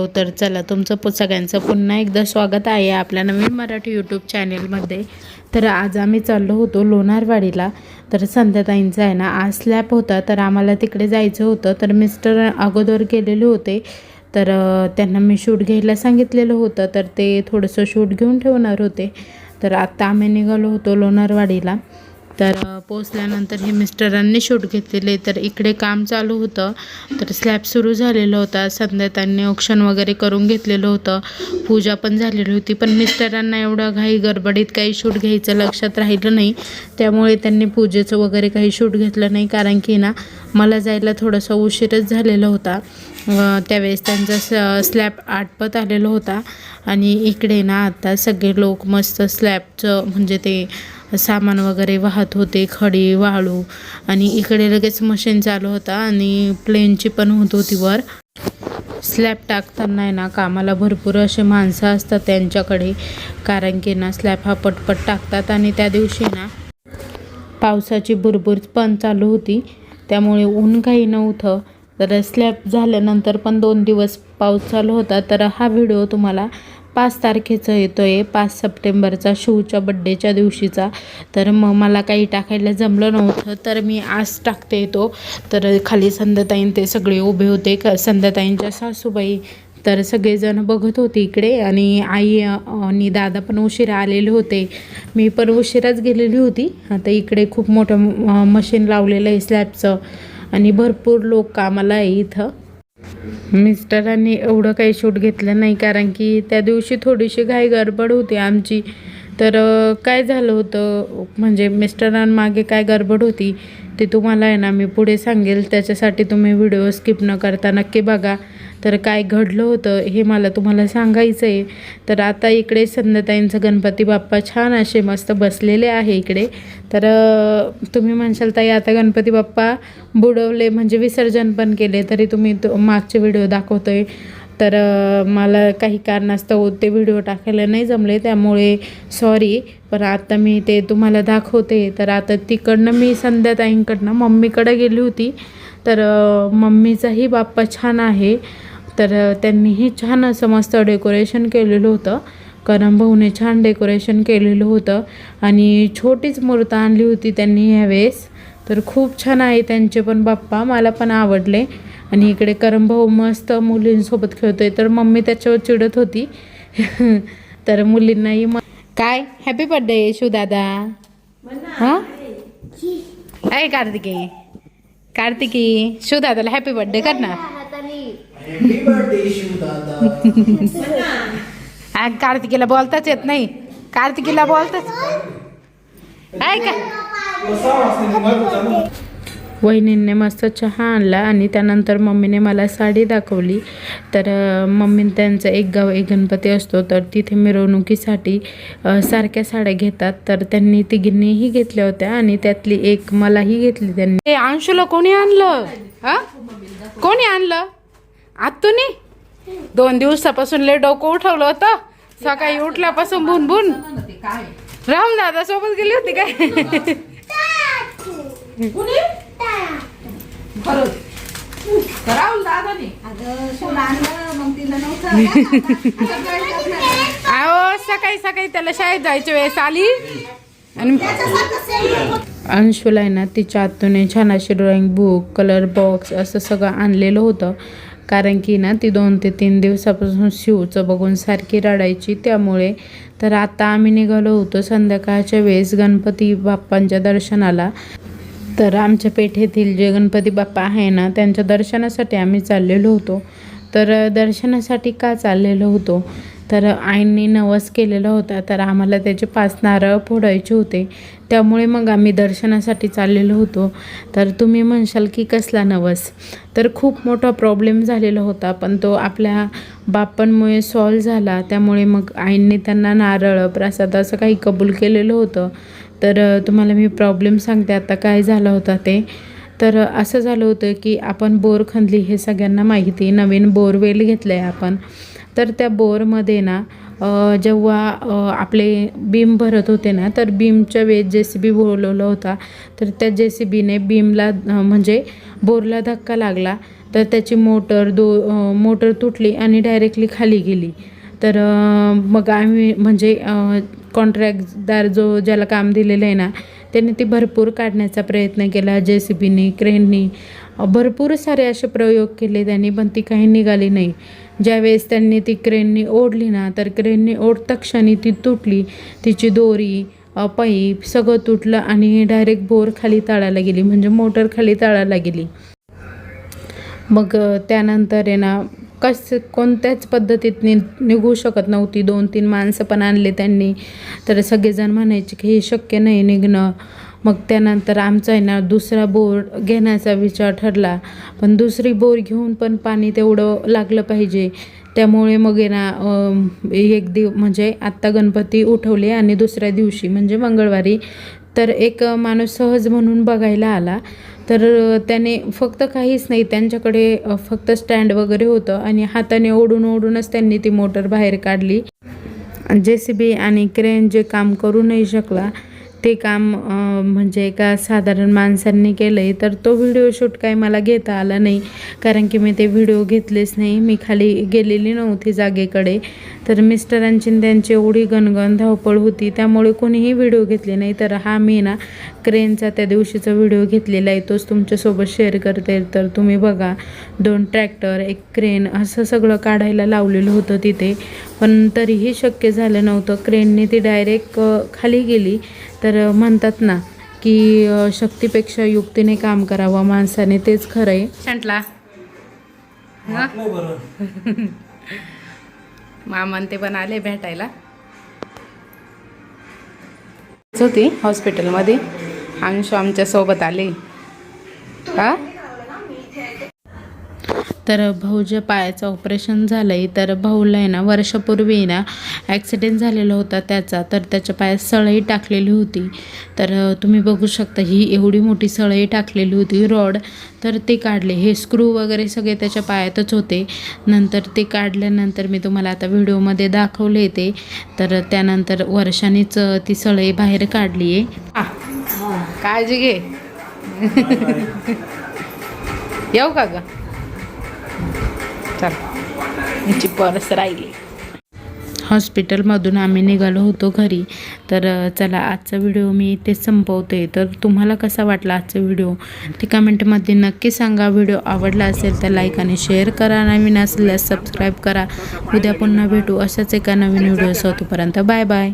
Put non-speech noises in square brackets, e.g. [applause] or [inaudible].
Hello तर चला तुमचं पु सगळ्यांचं पुन्हा एकदा स्वागत आहे आपल्या नवीन मराठी यूट्यूब चॅनेलमध्ये तर आज आम्ही चाललो होतो लोणारवाडीला. तर संध्याताईंचा आहे ना आज स्लॅप होता तर आम्हाला तिकडे जायचं होतं. तर मिस्टर अगोदर गेलेले होते. तर त्यांना मी शूट घ्यायला सांगितलेलं होतं तर ते थोडंसं शूट घेऊन ठेवणार होते. तर आत्ता आम्ही निघालो होतो लोणारवाडीला. तर पोचल्यानंतर हे मिस्टरांनी शूट घेतलेले. तर इकडे काम चालू होतं. तर स्लॅब सुरू झालेलं होता. संध्या त्यांनी ऑप्शन वगैरे करून घेतलेलं होतं. पूजा पण झालेली होती. पण मिस्टरांना एवढं घाई गडबडीत काही शूट घ्यायचं लक्षात राहिलं नाही. त्यामुळे त्यांनी पूजेचं वगैरे काही शूट घेतलं नाही. कारण की ना मला जायला थोडासा उशीरच झालेला होता. त्यावेळेस त्यांचा स स्लॅब आटपत आलेला होता. आणि इकडे ना आता सगळे लोक मस्त स्लॅबचं म्हणजे ते सामान वगैरे वाहत होते खडी वाळू. आणि इकडे लगेच मशीन चालू होता आणि प्लेनची पण होत होती वर. स्लॅब टाकताना आहे ना कामाला भरपूर असे माणसं असतात त्यांच्याकडे. कारण की ना स्लॅब हा पटपट टाकतात आणि त्या दिवशी ना पावसाची बुरबुर पण चालू होती. त्यामुळे ऊन काही नव्हतं. तर स्लॅब झाल्यानंतर पण दोन दिवस पाऊस चालू होता. तर हा व्हिडिओ तुम्हाला पाच तारखेचं येतो आहे पाच सप्टेंबरचा शिवच्या बड्डेच्या दिवशीचा. तर मग मला काही टाकायला जमलं नव्हतं तर मी आज टाकते तो. तर खाली संध्याताईन ते सगळे उभे होते. क संध्याताईंच्या सासूबाई तर सगळेजण बघत होते इकडे. आणि आई आणि दादा पण उशिरा आलेले होते. मी पण उशिराच गेलेली होती. आता इकडे खूप मोठं मशीन लावलेलं आहे स्लॅबचं आणि भरपूर लोक कामाला आहे इथं. मिस्टरांनी एवढं काही शूट घेतलं नाही कारण की त्या दिवशी थोडीशी घाई गडबड होती आमची. तर काय झालं होतं? म्हणजे मिस्टरांमागे काय गडबड होती? ते तुम्हाला आहे ना मी पुढे सांगेल. त्याच्यासाठी तुम्ही व्हिडिओ स्किप न करता नक्की बघा. तर काय घडलं होतं हे मला तुम्हाला सांगायचं आहे तर आता इकडे संध्याताईंचं गणपती बाप्पा छान असे मस्त बसलेले आहे इकडे. तर तुम्ही म्हणशाल ताई आता गणपती बाप्पा बुडवले म्हणजे विसर्जन पण केले तरी तुम्ही तो मागचे व्हिडिओ दाखवतोय. तर मला काही कारणास्तव ते व्हिडिओ टाकायला नाही जमले. त्यामुळे सॉरी पण आता मी ते तुम्हाला दाखवते. तर आता तिकडनं मी संध्याताईंकडनं मम्मीकडे गेली होती. तर मम्मीचाही बाप्पा छान आहे. तर त्यांनीही छान असं मस्त डेकोरेशन केलेलं होतं. करम भाऊने छान डेकोरेशन केलेलं होतं. आणि छोटीच मूर्त आणली होती त्यांनी ह्यावेळेस. तर खूप छान आहे त्यांचे पण बाप्पा. मला पण आवडले. आणि इकडे करम भाऊ मस्त मुलींसोबत खेळतोय. तर मम्मी त्याच्यावर चिडत होती. [laughs] तर मुलींनाही म काय? हॅपी बर्थडे शिवदादा हां? आहे कार्तिकी. कार्तिकी शिवदादाला हॅपी बर्थडे कर ना. कार्तिकीला बोलताच येत नाही. कार्तिकीला बोलताच आहे वहिनींनी मस्त चहा आणला आणि त्यानंतर मम्मीने मला साडी दाखवली. तर मम्मी त्यांचा एक गाव एक गणपती असतो. तर तिथे मिरवणुकीसाठी सारख्या साड्या घेतात. तर त्यांनी तिघींनीही घेतल्या होत्या आणि त्यातली एक मलाही घेतली त्यांनी. ए अंशुला कोणी आणलं? हा? कोणी आणलं? आत्तूनी दोन दिवसापासून लय डोकं उठवलं होतं. सकाळी उठल्यापासून बुन बुन राम दादा सोबत गेली होती काय? राहुल दादाने. अगं सोडा आणलं मग तिला नव्हतं. [laughs] अहो सकाळी सकाळी त्याला शाळेत जायच्या वेळेस आली. आणि अंशुला आहे ना तिच्या आतूने छान अशी ड्रॉइंग बुक कलर बॉक्स असं सगळं आणलेलं होतं. कारण की ना ती दोन ते तीन दिवसापासून शिवचं बघून सारखी रडायची. त्यामुळे तर आता आम्ही निघालो होतो संध्याकाळच्या वेळेस गणपती बाप्पांच्या दर्शनाला. तर आमच्या पेठेतील जे गणपती बाप्पा आहे ना त्यांच्या दर्शनासाठी आम्ही चाललेलो होतो. तर दर्शनासाठी का चाललेलो होतो? तर आईंनी नवस केलेला होता तर आम्हाला त्याचे पाच नारळ फोडायचे होते. त्यामुळे मग आम्ही दर्शनासाठी चाललेलो होतो. तर तुम्ही म्हणशाल की कसला नवस? तर खूप मोठा प्रॉब्लेम झालेला होता पण तो आपल्या बाप्पांमुळे सॉल्व झाला. त्यामुळे मग आईंनी त्यांना नारळ प्रसाद असं काही कबूल केलेलं होतं. तर तुम्हाला मी प्रॉब्लेम सांगते. आता काय झालं होता ते? तर असं झालं होतं की आपण बोर खणली हे सगळ्यांना माहिती नवीन बोरवेल घेतलं आहे आपण. तर त्या बोरमध्ये ना जेव्हा आपले बीम भरत होते ना तर बीमच्या वेळेस जे सी बी बोलवलं होता. तर त्या जे सी बीने बीमला म्हणजे बोरला धक्का लागला. तर त्याची मोटर दो मोटर तुटली आणि डायरेक्टली खाली गेली. तर मग आम्ही म्हणजे कॉन्ट्रॅक्टदार जो ज्याला काम दिलेलं आहे ना त्यांनी ती भरपूर काढण्याचा प्रयत्न केला. जे सी बीने क्रेननी भरपूर सारे असे प्रयोग केले त्यांनी पण ती काही निघाली नाही. ज्यावेळेस त्यांनी ती क्रेननी ओढली ना तर क्रेननी ओढता क्षणी ती तुटली. तिची दोरी पाईप सगळं तुटलं आणि डायरेक्ट बोर खाली तळायला गेली म्हणजे मोटर खाली तळायला गेली. मग त्यानंतर आहे ना कस कोणत्याच पद्धतीत नि निघू शकत नव्हती. दोन तीन माणसं पण आणले त्यांनी. तर सगळेजण म्हणायचे की हे शक्य नाही निघणं. मग त्यानंतर आमचा आहे ना दुसरा बोर घेण्याचा विचार ठरला. पण दुसरी बोर घेऊन पण पाणी तेवढं लागलं पाहिजे. त्यामुळे मग आहे ना एक दिव म्हणजे आत्ता गणपती उठवले आणि दुसऱ्या दिवशी म्हणजे मंगळवारी तर एक माणूस सहज म्हणून बघायला आला. तर त्याने फक्त काहीच नाही त्यांच्याकडे फक्त स्टँड वगैरे होतं आणि हाताने ओढून ओढूनच त्यांनी ती मोटर बाहेर काढली. जे सी बी आणि क्रेन जे काम करू नाही शकला ते काम म्हणजे एका साधारण माणसांनी केलं आहे तर तो व्हिडिओ शूट काही मला घेता आला नाही. कारण की मी ते व्हिडिओ घेतलेच नाही. मी खाली गेलेली नव्हती जागेकडे. तर मिस्टरांची त्यांची एवढी गणगण धावपळ होती त्यामुळे कोणीही व्हिडिओ घेतले नाही. तर हा मी ना क्रेनचा त्या दिवशीचा व्हिडिओ घेतलेला आहे तोच तुमच्यासोबत शेअर करते. तर तुम्ही बघा दोन ट्रॅक्टर एक क्रेन असं सगळं काढायला लावलेलं होतं तिथे. पण तरीही शक्य झालं नव्हतं. क्रेनने ती डायरेक्ट खाली गेली. तर म्हणतात ना की शक्तीपेक्षा युक्तीने काम करावं माणसाने तेच खरं आहे. बरं [laughs] मामान ते पण आले भेटायला. होती हॉस्पिटलमध्ये. अंशू आमच्यासोबत आले. का तर भाऊच्या पायाचं ऑपरेशन झालं आहे तर भाऊला आहे ना वर्षापूर्वी ना ॲक्सिडेंट झालेला होता त्याचा. तर त्याच्या पायात सळई टाकलेली होती. तर तुम्ही बघू शकता ही एवढी मोठी सळई टाकलेली होती रॉड. तर ते काढले. हे स्क्रू वगैरे सगळे त्याच्या पायातच होते. नंतर ते काढल्यानंतर मी तुम्हाला आता व्हिडिओमध्ये दाखवले ते. तर त्यानंतर वर्षानेच ती सळई बाहेर काढली आहे काळजी घे. येऊ का ग? चल. परस राहिली. हॉस्पिटलमधून आम्ही निघालो होतो घरी. तर चला आजचा व्हिडिओ मी इथेच संपवते. तर तुम्हाला कसा वाटला आजचा व्हिडिओ? ते कमेंटमध्ये नक्की सांगा. व्हिडिओ आवडला असेल तर लाईक आणि शेअर करा. नवीन असल्यास सबस्क्राईब करा. उद्या पुन्हा भेटू अशाच एका नवीन व्हिडिओ तोपर्यंत बाय बाय.